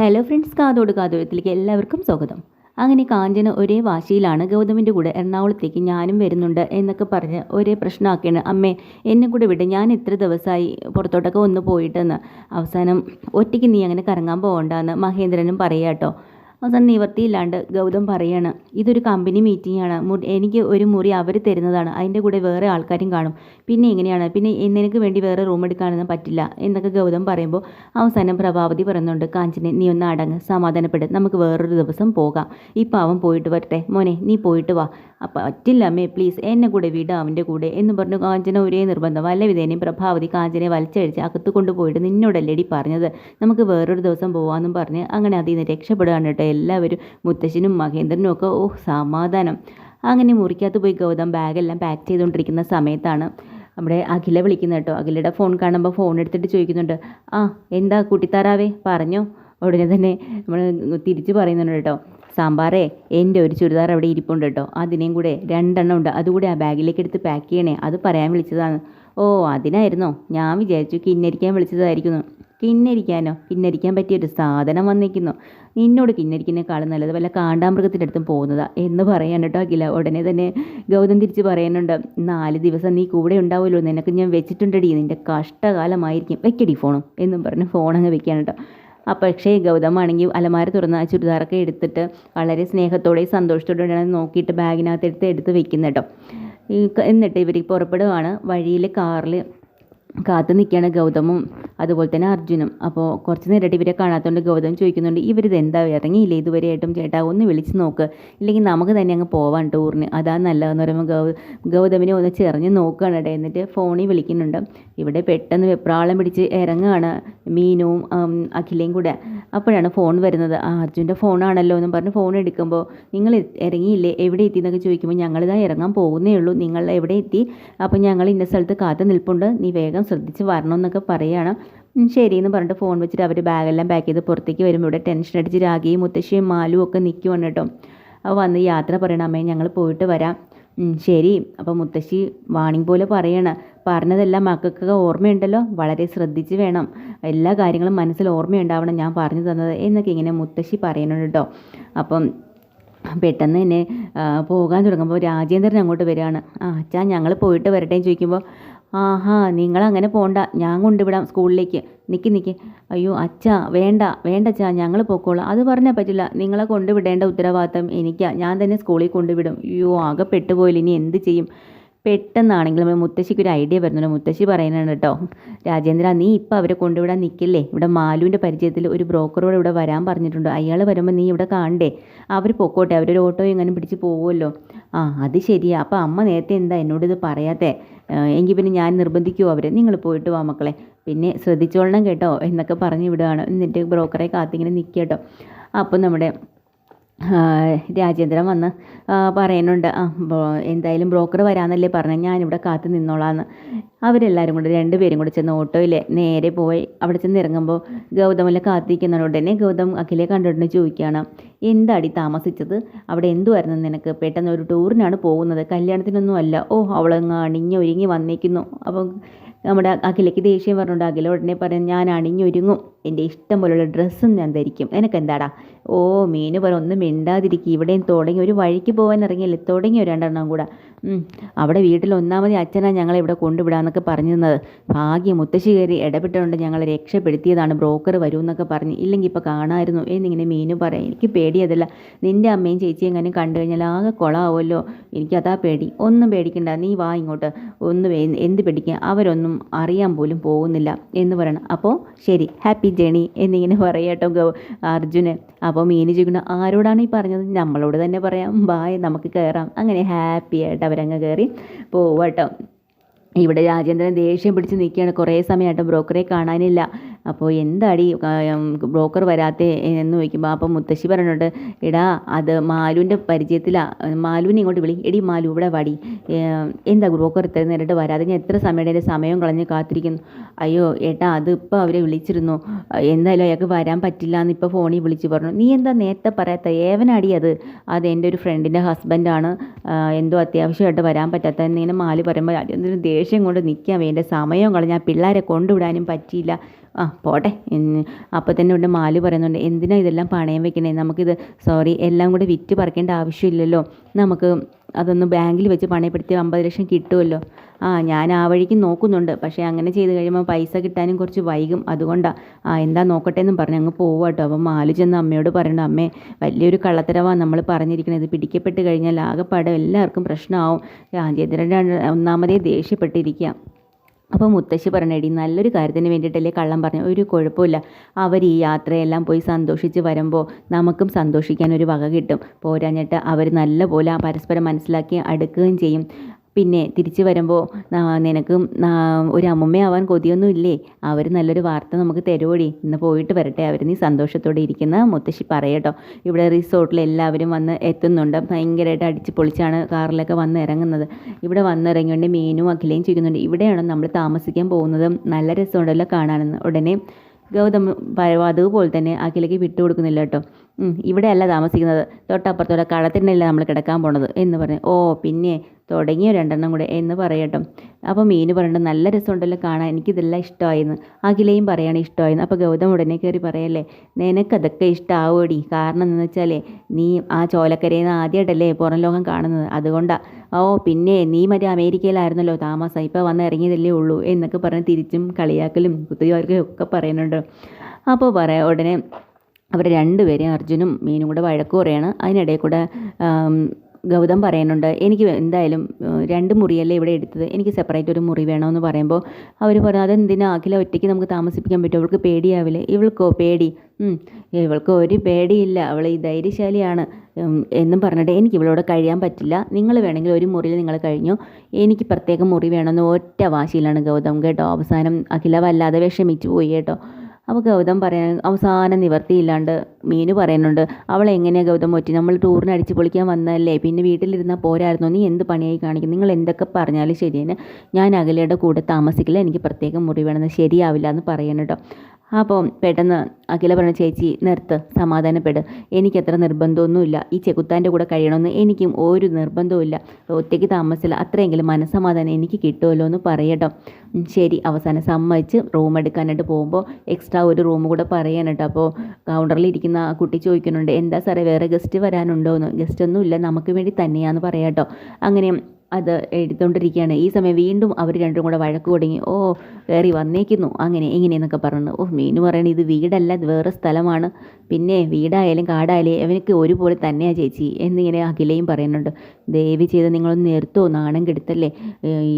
Hello friends കാതോട് കാതോടത്തിലേക്ക് എല്ലാവർക്കും സ്വാഗതം. അങ്ങനെ കാഞ്ചന ഒരേ വാശിയിലാണ് ഗൗതമിന്റെ കൂടെ എറണാകുളത്തേക്ക് ഞാനും വരുന്നുണ്ട് എന്നൊക്കെ പറഞ്ഞ് ഒരേ പ്രശ്നമാക്കിയാണ് അമ്മേ എന്നെ കൂടെ വിട്. ഞാൻ ഇത്ര ദിവസമായി പുറത്തോട്ടൊക്കെ ഒന്ന് പോയിട്ടെന്ന്. അവസാനം ഒറ്റയ്ക്ക് നീ അങ്ങനെ കറങ്ങാൻ പോകണ്ടെന്ന് മഹേന്ദ്രനും പറയാട്ടോ. അവസാനം നിവർത്തിയില്ലാണ്ട് ഗൗതം പറയാണ് ഇതൊരു കമ്പനി മീറ്റിംഗ് ആണ്. എനിക്ക് ഒരു മുറി അവർ തരുന്നതാണ്. അതിന്റെ കൂടെ വേറെ ആൾക്കാരും കാണും. പിന്നെ എങ്ങനെയാണ്? പിന്നെ നിനക്ക് വേണ്ടി വേറെ റൂം എടുക്കാനൊന്നും പറ്റില്ല എന്നൊക്കെ ഗൗതം പറയുമ്പോൾ അവസാനം പ്രഭാവതി പറയുന്നുണ്ട് കാഞ്ചനെ നീ ഒന്ന് അടങ്ങ്. സമാധാനപ്പെട്. നമുക്ക് വേറൊരു ദിവസം പോകാം. ഇപ്പം അവൻ പോയിട്ട് വരട്ടെ. മോനെ നീ പോയിട്ട് വാ. അപ്പം പറ്റില്ല അമ്മേ പ്ലീസ് എന്നെ കൂടെ വിട അവന്റെ കൂടെ. എന്ന് പറഞ്ഞു കാഞ്ചന ഒരേ നിർബന്ധം. വല്ല വിധേനയും പ്രഭാവതി കാഞ്ചനെ വലിച്ചഴിച്ച് അകത്ത് കൊണ്ടുപോയിട്ട് നിന്നോടല്ലേടി പറഞ്ഞത്. നമുക്ക് വേറൊരു ദിവസം പോകാമെന്നും പറഞ്ഞ് അങ്ങനെ അതിൽ നിന്ന് രക്ഷപ്പെടുകയാണ് എല്ലാവരും മുത്തശ്ശനും മഹേന്ദ്രനും ഒക്കെ ഓ സമാധാനം. അങ്ങനെ മുറിക്കകത്ത് പോയി ഗൗതം ബാഗെല്ലാം പാക്ക് ചെയ്തുകൊണ്ടിരിക്കുന്ന സമയത്താണ് നമ്മുടെ അഖില വിളിക്കുന്നത് കേട്ടോ. അഖിലയുടെ ഫോൺ കാണുമ്പോൾ ഫോൺ എടുത്തിട്ട് ചോദിക്കുന്നുണ്ട് ആ എന്താ കുട്ടിത്താറാവേ? പറഞ്ഞോ. ഉടനെ തന്നെ നമ്മൾ തിരിച്ച് പറയുന്നുണ്ട് കേട്ടോ. സാമ്പാറേ എന്റെ ഒരു ചുരിദാർ അവിടെ ഇരിപ്പുണ്ട് കേട്ടോ. അതിനെയും കൂടെ രണ്ടെണ്ണം ഉണ്ട്. അതുകൂടെ ആ ബാഗിലേക്ക് എടുത്ത് പാക്ക് ചെയ്യണേ. അത് പറയാൻ വിളിച്ചതാണ്. ഓ അതിനായിരുന്നോ? ഞാൻ വിചാരിച്ചു കിന്നരിക്കാൻ വിളിച്ചതായിരിക്കുന്നു. കിന്നരിക്കാനോ? കിന്നരിക്കാൻ പറ്റിയ ഒരു സാധനം വന്നിരിക്കുന്നു. നിന്നോട് കിന്നരിക്കുന്നേക്കാളും നല്ലത് വല്ല കാണ്ടാമൃഗത്തിന്റെ അടുത്തും പോകുന്നതാ എന്ന് പറയാൻ കേട്ടോ അഖില. ഉടനെ തന്നെ ഗൗതം തിരിച്ച് പറയാനുണ്ട് നാല് ദിവസം നീ കൂടെ ഉണ്ടാവുമല്ലോ നിനക്ക് ഞാൻ വെച്ചിട്ടുണ്ടടി നിന്റെ കഷ്ടകാലമായിരിക്കും. വെക്കടി ഫോണും എന്നും പറഞ്ഞ് ഫോണങ്ങ് വെക്കാൻ കേട്ടോ. അപ്പോൾ പക്ഷേ ഗൗതമാണെങ്കിൽ അലമാര തുറന്ന് ആ ചുരിദാറൊക്കെ എടുത്തിട്ട് വളരെ സ്നേഹത്തോടെയും സന്തോഷത്തോടെയാണ് നോക്കിയിട്ട് ബാഗിനകത്ത് എടുത്ത് വെക്കുന്നത് കേട്ടോ. എന്നിട്ട് ഇവർ പുറപ്പെടുവാണ്. വഴിയിൽ കാറിൽ കാത്തു നിൽക്കുകയാണ് ഗൗതമും അതുപോലെ തന്നെ അർജുനും. അപ്പോൾ കുറച്ച് നേരമായിട്ട് ഇവരെ കാണാത്തതുകൊണ്ട് ഗൗതം ചോദിക്കുന്നുണ്ട് ഇവരിത് എന്താ? ഇറങ്ങിയില്ലേ ഇതുവരെയായിട്ടും? ചേട്ടാ ഒന്ന് വിളിച്ച് നോക്ക്. ഇല്ലെങ്കിൽ നമുക്ക് തന്നെ അങ്ങ് പോവാൻ ടൂറിന്. അതാ നല്ലതെന്ന് പറയുമ്പോൾ ഗൗ ഗൗതമിനെ ഒന്ന് ചെറിഞ്ഞ് നോക്കുകയാണ് കേട്ടോ എന്നിട്ട് ഫോണിൽ വിളിക്കുന്നുണ്ട്. ഇവിടെ പെട്ടെന്ന് വെപ്രാളം പിടിച്ച് ഇറങ്ങുകയാണ് മീനുവും അഖിലയും കൂടെ. അപ്പോഴാണ് ഫോൺ വരുന്നത്. ആ അർജുന്റെ ഫോണാണല്ലോ എന്നും പറഞ്ഞ് ഫോൺ എടുക്കുമ്പോൾ നിങ്ങൾ ഇറങ്ങിയില്ലേ? എവിടെ എത്തി? എന്നൊക്കെ ചോദിക്കുമ്പോൾ ഞങ്ങളിതാ ഇറങ്ങാൻ പോകുന്നേ ഉള്ളൂ. നിങ്ങൾ എവിടെ എത്തി? അപ്പോൾ ഞങ്ങൾ ഇന്ന സ്ഥലത്ത് കാത്തു നിൽപ്പുണ്ട്. നീ വേഗം ശ്രദ്ധിച്ച് വരണം എന്നൊക്കെ പറയുകയാണ് ശരി എന്ന് പറഞ്ഞിട്ട് ഫോൺ വെച്ചിട്ട് അവർ ബാഗെല്ലാം പാക്ക് ചെയ്ത് പുറത്തേക്ക് വരുമ്പോൾ ഇവിടെ ടെൻഷൻ അടിച്ച് രാഗിയും മുത്തശ്ശിയും മാലും ഒക്കെ നിൽക്കുവാണ് കേട്ടോ. അപ്പോൾ വന്ന് യാത്ര പറയണം അമ്മേ ഞങ്ങൾ പോയിട്ട് വരാം. ശരി. അപ്പോൾ മുത്തശ്ശി വാണിംഗ് പോലെ പറയണം. പറഞ്ഞതെല്ലാം മക്കൾക്കൊക്കെ ഓർമ്മയുണ്ടല്ലോ. വളരെ ശ്രദ്ധിച്ച് വേണം. എല്ലാ കാര്യങ്ങളും മനസ്സിൽ ഓർമ്മയുണ്ടാവണം ഞാൻ പറഞ്ഞു തന്നത് എന്നൊക്കെ ഇങ്ങനെ മുത്തശ്ശി പറയുന്നുണ്ട് കേട്ടോ. അപ്പം പെട്ടെന്ന് തന്നെ പോകാൻ തുടങ്ങുമ്പോൾ രാജേന്ദ്രൻ അങ്ങോട്ട് വരികയാണ്. ആ അച്ഛാ ഞങ്ങൾ പോയിട്ട് വരട്ടെ ചോദിക്കുമ്പോൾ ആഹാ നിങ്ങളങ്ങനെ പോണ്ട. ഞാൻ കൊണ്ടുവിടാം സ്കൂളിലേക്ക്. നിൽക്കി നിൽക്കി അയ്യോ അച്ഛാ വേണ്ട വേണ്ട അച്ഛാ ഞങ്ങൾ പൊക്കോളാം. അത് പറഞ്ഞാൽ പറ്റില്ല. നിങ്ങളെ കൊണ്ടുവിടേണ്ട ഉത്തരവാദിത്തം എനിക്കാ. ഞാൻ തന്നെ സ്കൂളിൽ കൊണ്ടുവിടും. അയ്യോ ആകെ പെട്ടുപോയില്ല? ഇനി എന്ത് ചെയ്യും? പെട്ടെന്നാണെങ്കിലും മുത്തശ്ശിക്ക് ഒരു ഐഡിയ വരുന്നുണ്ട്. മുത്തശ്ശി പറയുന്നുണ്ട് കേട്ടോ. രാജേന്ദ്ര നീ ഇപ്പം അവരെ കൊണ്ടുവിടാൻ നിൽക്കില്ലേ? ഇവിടെ മാലുവിന്റെ പരിചയത്തിൽ ഒരു ബ്രോക്കറോട് ഇവിടെ വരാൻ പറഞ്ഞിട്ടുണ്ട്. അയാൾ വരുമ്പോൾ നീ ഇവിടെ കാണണ്ടേ? അവർ പൊക്കോട്ടെ. അവരൊരു ഓട്ടോ എങ്ങനെ പിടിച്ച് പോകുമല്ലോ ആ അത് ശരിയാ. അപ്പോൾ അമ്മ നേരത്തെ എന്താ എന്നോട് ഇത് പറയാത്തേ? എങ്കിൽ പിന്നെ ഞാൻ നിർബന്ധിക്കുമോ അവരെ? നിങ്ങൾ പോയിട്ട് വാ മക്കളെ. പിന്നെ ശ്രദ്ധിച്ചോളണം കേട്ടോ എന്നൊക്കെ പറഞ്ഞു വിടുകയാണ് എന്നിട്ട് ബ്രോക്കറെ കാത്തിങ്ങനെ നിൽക്കുക കേട്ടോ. അപ്പം നമ്മുടെ രാജേന്ദ്രൻ വന്ന് പറയുന്നുണ്ട് എന്തായാലും ബ്രോക്കർ വരാമെന്നല്ലേ പറഞ്ഞത് ഞാനിവിടെ കാത്തു നിന്നോളാന്ന്. അവരെല്ലാവരും കൂടെ രണ്ടുപേരും കൂടെ ചെന്ന് ഓട്ടോയിൽ നേരെ പോയി. അവിടെ ചെന്ന് ഇറങ്ങുമ്പോൾ ഗൗതമല്ല കാത്തിരിക്കുന്ന ഉടനെ ഗൗതം അഖിലെ കണ്ടിട്ട് ചോദിക്കുകയാണ്. എന്താടി താമസിച്ചത്? അവിടെ എന്തുമായിരുന്നു നിനക്ക്? പെട്ടെന്ന് ഒരു ടൂറിനാണ് പോകുന്നത്. കല്യാണത്തിനൊന്നും അല്ല. ഓ അവളങ്ങ് അണിഞ്ഞ് ഒരുങ്ങി വന്നേക്കുന്നു. അപ്പം നമ്മുടെ അഖിലയ്ക്ക് ദേഷ്യം പറഞ്ഞുകൊണ്ട് അഖില ഉടനെ പറയും ഞാൻ അണിഞ്ഞൊരുങ്ങും. എന്റെ ഇഷ്ടം പോലുള്ള ഡ്രസ്സും ഞാൻ ധരിക്കും. നിനക്കെന്താടാ? ഓ മീന് പറ ഒന്നും മിണ്ടാതിരിക്കും. ഇവിടെയും തുടങ്ങി. ഒരു വഴിക്ക് പോകാൻ ഇറങ്ങിയല്ലേ തുടങ്ങി ഒരു രണ്ടെണ്ണം കൂടെ. അവിടെ വീട്ടിൽ ഒന്നാമതി അച്ഛനാണ് ഞങ്ങളെ ഇവിടെ പറഞ്ഞു തന്നത് ഭാഗ്യം മുത്തശ്ശി കയറി ഇടപെട്ടുകൊണ്ട് ഞങ്ങളെ രക്ഷപ്പെടുത്തിയതാണ്. ബ്രോക്കർ വരൂ എന്നൊക്കെ പറഞ്ഞ്. ഇല്ലെങ്കിൽ ഇപ്പോൾ കാണാമായിരുന്നു എന്നിങ്ങനെ മീനു പറയാം. എനിക്ക് പേടിയതല്ല. നിന്റെ അമ്മയും ചേച്ചിയും എങ്ങനെ കണ്ടു കഴിഞ്ഞാൽ ആകെ കൊളാവുമല്ലോ. എനിക്കതാ പേടി. ഒന്നും പേടിക്കണ്ട. നീ വാ ഇങ്ങോട്ട്. ഒന്നും എന്ത് പേടിക്കുക അവരൊന്നും അറിയാൻ പോലും പോകുന്നില്ല എന്ന് പറയണം. അപ്പോൾ ശരി. ഹാപ്പി ജേണി എന്നിങ്ങനെ പറയട്ടോ അർജുന്. അപ്പോൾ മീനു ചോദിക്കണം ആരോടാണ് ഈ പറഞ്ഞത്? നമ്മളോട് തന്നെ പറയാം. ബായ്. നമുക്ക് കയറാം അങ്ങനെ ഹാപ്പി ആയിട്ട് അവരങ്ങ് കയറി പോവാട്ടോ ഇവിടെ രാജേന്ദ്രൻ ദേഷ്യം പിടിച്ച് നിൽക്കുകയാണ്. കുറേ സമയമായിട്ട് ബ്രോക്കറെ കാണാനില്ല. അപ്പോൾ എന്താടി ബ്രോക്കർ വരാത്തേ എന്ന് ചോദിക്കുമ്പോൾ അപ്പോൾ മുത്തശ്ശി പറഞ്ഞിട്ട് എടാ അത് മാലുവിന്റെ പരിചയത്തിലാണ് മാലുവിനെ ഇങ്ങോട്ട് വിളി. എടി മാലു ഇവിടെ വടി. എന്താ ബ്രോക്കർ ഇത്ര നേരിട്ട് വരാതെ? ഞാൻ എത്ര സമയം എന്റെ സമയം കളഞ്ഞ് കാത്തിരിക്കുന്നു. അയ്യോ ഏട്ടാ അതിപ്പോൾ അവരെ വിളിച്ചിരുന്നു. എന്തായാലും അയാൾക്ക് വരാൻ പറ്റില്ല എന്ന് ഇപ്പോൾ ഫോണിൽ വിളിച്ച് പറഞ്ഞു. നീ എന്താ നേരത്തെ പറയാത്ത? ഏവനാടി അത്? അത് എന്റെ ഒരു ഫ്രണ്ടിന്റെ ഹസ്ബൻഡാണ്. എന്തോ അത്യാവശ്യമായിട്ട് വരാൻ പറ്റാത്ത. എന്നിങ്ങനെ മാലി പറയുമ്പോൾ അതിന്റെ ദേഷ്യം കൊണ്ട് നിൽക്കാൻ വേണ്ട സമയം കളഞ്ഞ് ആ പിള്ളേരെ കൊണ്ടുവിടാനും പറ്റിയില്ല. ആ പോട്ടെ. അപ്പോൾ തന്നെ ഉണ്ട് മാൽ പറയുന്നുണ്ട് എന്തിനാ ഇതെല്ലാം പണയം വെക്കണേ? നമുക്കിത് സോറി എല്ലാം കൂടെ വിറ്റ് പറിക്കേണ്ട ആവശ്യമില്ലല്ലോ. നമുക്ക് അതൊന്ന് ബാങ്കിൽ വെച്ച് പണയപ്പെടുത്തി അമ്പത് ലക്ഷം കിട്ടുമല്ലോ. ആ ഞാൻ ആ വഴിക്ക് നോക്കുന്നുണ്ട്. പക്ഷേ അങ്ങനെ ചെയ്ത് കഴിയുമ്പോൾ പൈസ കിട്ടാനും കുറച്ച് വൈകും. അതുകൊണ്ടാണ് ആ എന്താ നോക്കട്ടെ എന്നും പറഞ്ഞു അങ്ങ് പോവുക കേട്ടോ. അപ്പം മാലു ചെന്ന് അമ്മയോട് പറയണം അമ്മേ വലിയൊരു കള്ളത്തരവാണ് നമ്മൾ പറഞ്ഞിരിക്കുന്നത് പിടിക്കപ്പെട്ട് കഴിഞ്ഞാൽ ആകെപ്പാടെ എല്ലാവർക്കും പ്രശ്നമാവും. രാജേന്ദ്രൻ ഒന്നാമതേ ദേഷ്യപ്പെട്ടിരിക്കുക അപ്പോൾ മുത്തശ്ശി പറഞ്ഞേടി നല്ലൊരു കാര്യത്തിന് വേണ്ടിയിട്ടല്ലേ കള്ളം പറഞ്ഞു. ഒരു കുഴപ്പമില്ല. അവർ ഈ യാത്രയെല്ലാം പോയി സന്തോഷിച്ച് വരുമ്പോൾ നമുക്കും സന്തോഷിക്കാൻ ഒരു വക കിട്ടും. പോരാഞ്ഞിട്ട് അവർ നല്ല പോലെ പരസ്പരം മനസ്സിലാക്കി അടുക്കുകയും ചെയ്യും. പിന്നെ തിരിച്ചു വരുമ്പോൾ നിനക്ക് ഒരു അമ്മമ്മയാവാൻ കൊതിയൊന്നും ഇല്ലേ അവർ നല്ലൊരു വാർത്ത നമുക്ക് തരുവോടി? ഇന്ന് പോയിട്ട് വരട്ടെ. അവർ നീ സന്തോഷത്തോടെ ഇരിക്കുന്ന മുത്തശ്ശി പറയട്ടോ ഇവിടെ റിസോർട്ടിൽ എല്ലാവരും വന്ന് എത്തുന്നുണ്ട്. ഭയങ്കരമായിട്ട് അടിച്ച് പൊളിച്ചാണ് കാറിലൊക്കെ വന്ന് ഇറങ്ങുന്നത്. ഇവിടെ വന്നിറങ്ങിയോണ്ട് മീനും അഖിലയും ചിരിക്കുന്നുണ്ട് ഇവിടെയാണ് നമ്മൾ താമസിക്കാൻ പോകുന്നത്? നല്ല രസമുണ്ടല്ലോ കാണാനെന്ന്. ഉടനെ ഗൗതം അതുപോലെ തന്നെ അഖിലേക്ക് വിട്ടുകൊടുക്കുന്നില്ല കേട്ടോ. ഇവിടെയല്ല താമസിക്കുന്നത്. തൊട്ടപ്പുറത്തോടെ കളത്തിനല്ല നമ്മൾ കിടക്കാൻ പോണത് എന്ന് പറഞ്ഞു. ഓ പിന്നെ തുടങ്ങിയ രണ്ടെണ്ണം കൂടെ എന്ന് പറയട്ടോ. അപ്പോൾ മീന് പറഞ്ഞിട്ട് നല്ല രസമുണ്ടല്ലോ കാണാൻ. എനിക്കിതെല്ലാം ഇഷ്ടമായിരുന്നു അഖിലയും പറയാണ് ഇഷ്ടമായിരുന്നു അപ്പോൾ ഗൗതം ഉടനെ കയറി പറയല്ലേ നിനക്കതൊക്കെ ഇഷ്ടമാവോടി കാരണം എന്ന് വെച്ചാലേ നീ ആ ചോലക്കരയിൽ നിന്ന് ആദ്യമായിട്ടല്ലേ പുറം ലോകം കാണുന്നത്. അതുകൊണ്ടാണ് ഓ പിന്നെ നീ മറ്റേ അമേരിക്കയിലായിരുന്നല്ലോ താമസം. ഇപ്പോൾ വന്ന് ഇറങ്ങിയതല്ലേ ഉള്ളൂ എന്നൊക്കെ പറഞ്ഞ് തിരിച്ചും കളിയാക്കലും കുത്തിയവർക്കും ഒക്കെ പറയുന്നുണ്ട്. അപ്പോൾ പറയാം ഉടനെ അവർ രണ്ടുപേരെയും അർജുനും മീനും കൂടെ വഴക്ക് പറയാണ്. അതിനിടയിൽ കൂടെ ഗൗതം പറയുന്നുണ്ട് എനിക്ക് എന്തായാലും രണ്ട് മുറിയല്ലേ ഇവിടെ എടുത്തത്. എനിക്ക് സെപ്പറേറ്റ് ഒരു മുറി വേണമെന്ന് പറയുമ്പോൾ അവർ പറഞ്ഞു അതെന്തിനാ? അഖില ഒറ്റയ്ക്ക് നമുക്ക് താമസിപ്പിക്കാൻ പറ്റും. അവൾക്ക് പേടിയാവില്ലേ? ഇവൾക്കോ പേടി. ഇവൾക്ക് ഒരു പേടിയില്ല. അവൾ ഈ ധൈര്യശാലിയാണ്. എന്നും പറഞ്ഞിട്ട് എനിക്ക് ഇവളോട് കഴിയാൻ പറ്റില്ല. നിങ്ങൾ വേണമെങ്കിൽ ഒരു മുറിയിൽ നിങ്ങൾ കഴിഞ്ഞു. എനിക്ക് പ്രത്യേക മുറി വേണമെന്ന് ഒറ്റ വാശിയിലാണ് ഗൗതം. കേട്ടോ അവസാനം അഖില വല്ലാതെ വിഷമിച്ചു പോയി കേട്ടോ. അപ്പോൾ ഗൗതം പറയാൻ അവസാനം നിവർത്തിയില്ലാണ്ട് മീനു പറയുന്നുണ്ട് അവളെ എങ്ങനെയാണ് ഗൗതം ഒറ്റി? നമ്മൾ ടൂറിന് അടിച്ചു പൊളിക്കാൻ വന്നതല്ലേ? പിന്നെ വീട്ടിലിരുന്നാൽ പോരായിരുന്നു. നീ എന്ത് പണിയായി കാണിക്കും നിങ്ങൾ എന്തൊക്കെ പറഞ്ഞാലും ശരിയാണ് ഞാൻ അകലയുടെ കൂടെ താമസിക്കില്ല. എനിക്ക് പ്രത്യേകം മുറി വേണമെന്ന് ശരിയാവില്ല എന്ന് പറയണം കേട്ടോ. അപ്പോൾ പെട്ടെന്ന് അഖില പറഞ്ഞ ചേച്ചി നിർത്ത് സമാധാനപ്പെട്. എനിക്കത്ര നിർബന്ധമൊന്നുമില്ല. ഈ ചെകുത്താന്റെ കൂടെ കഴിയണമെന്ന് എനിക്കും ഒരു നിർബന്ധവുമില്ല. ഒറ്റയ്ക്ക് താമസിച്ചില്ല അത്രയെങ്കിലും മനസ്സമാധാനം എനിക്ക് കിട്ടുമല്ലോ എന്ന് പറയട്ടോ. ശരി. അവസാനം സമ്മതിച്ച് റൂം എടുക്കാനായിട്ട് പോകുമ്പോൾ എക്സ്ട്രാ ഒരു റൂം കൂടെ പറയാനട്ടോ അപ്പോൾ കൗണ്ടറിൽ ഇരിക്കുന്ന ആ കുട്ടി ചോദിക്കുന്നുണ്ട് എന്താ സാറേ വേറെ ഗസ്റ്റ് വരാനുണ്ടോ? എന്ന്. ഗസ്റ്റ് ഒന്നുമില്ല നമുക്ക് വേണ്ടി തന്നെയാണെന്ന് പറയാട്ടോ അങ്ങനെ അത് എടുത്തുകൊണ്ടിരിക്കുകയാണ് ഈ സമയം വീണ്ടും അവർ രണ്ടും കൂടെ വഴക്ക് തുടങ്ങി ഓ കയറി വന്നേക്കുന്നു. അങ്ങനെ ഇങ്ങനെയെന്നൊക്കെ പറഞ്ഞു. ഓ മീനു പറയണത് ഇത് വീടല്ല ഇത് വേറെ സ്ഥലമാണ്. പിന്നെ വീടായാലും കാടായാലും അവനക്ക് ഒരുപോലെ തന്നെയാണ് ചേച്ചി എന്നിങ്ങനെ അഖിലയും പറയുന്നുണ്ട്. ദയവ് ചെയ്ത് നിങ്ങളൊന്ന് നിർത്തോ നാണം കെടുത്തല്ലേ?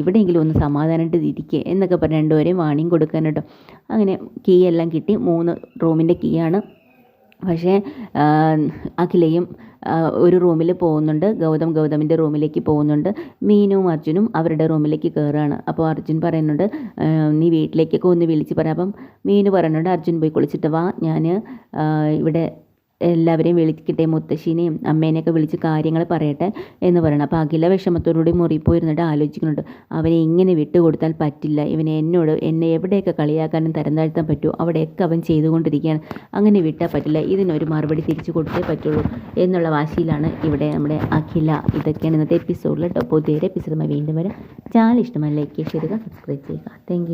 ഇവിടെയെങ്കിലും ഒന്ന് സമാധാനമായിട്ട് ഇരിക്കുക എന്നൊക്കെ പറഞ്ഞ് രണ്ടുപേരെയും വാണിയും കൊടുക്കാനുണ്ടോ അങ്ങനെ കീ എല്ലാം കിട്ടി. മൂന്ന് റൂമിന്റെ കീയാണ്. പക്ഷേ അഖിലയും ഒരു റൂമിൽ പോകുന്നുണ്ട്. ഗൗതം ഗൗതമിന്റെ റൂമിലേക്ക് പോകുന്നുണ്ട്. മീനും അർജുനും അവരുടെ റൂമിലേക്ക് കയറുകയാണ്. അപ്പോൾ അർജുൻ പറയുന്നുണ്ട് നീ വീട്ടിലേക്കൊക്കെ ഒന്ന് വിളിച്ച് പറയാം അപ്പം മീനു പറയുന്നുണ്ട് അർജുൻ പോയി കുളിച്ചിട്ട് വാ. ഞാൻ ഇവിടെ എല്ലാവരെയും വിളിക്കട്ടെ മുത്തശ്ശീനെയും അമ്മേനെയൊക്കെ വിളിച്ച് കാര്യങ്ങൾ പറയട്ടെ എന്ന് പറയണം. അപ്പോൾ അഖില വിഷമത്തോടുകൂടി മുറി പോയിരുന്നിട്ട് ആലോചിക്കുന്നുണ്ട്. അവനെ ഇങ്ങനെ വിട്ടുകൊടുത്താൽ പറ്റില്ല. ഇവനെ എന്നോട് എന്നെ എവിടെയൊക്കെ കളിയാക്കാനും തരം താഴ്ത്താൻ പറ്റുമോ അവിടെയൊക്കെ അവൻ ചെയ്തുകൊണ്ടിരിക്കുകയാണ്. അങ്ങനെ വിട്ടാൽ പറ്റില്ല. ഇതിനൊരു മറുപടി തിരിച്ചു കൊടുത്തേ പറ്റുള്ളൂ എന്നുള്ള വാശിയിലാണ് ഇവിടെ നമ്മുടെ അഖില. ഇതൊക്കെയാണ് ഇന്നത്തെ എപ്പിസോഡിൽ കേട്ടോ. പുതിയൊരു എപ്പിസോഡുമായി വീണ്ടും വരാം. ചാനൽ ഇഷ്ടമല്ല ലൈക്ക് ചെയ്യുക സബ്സ്ക്രൈബ് ചെയ്യുക. താങ്ക്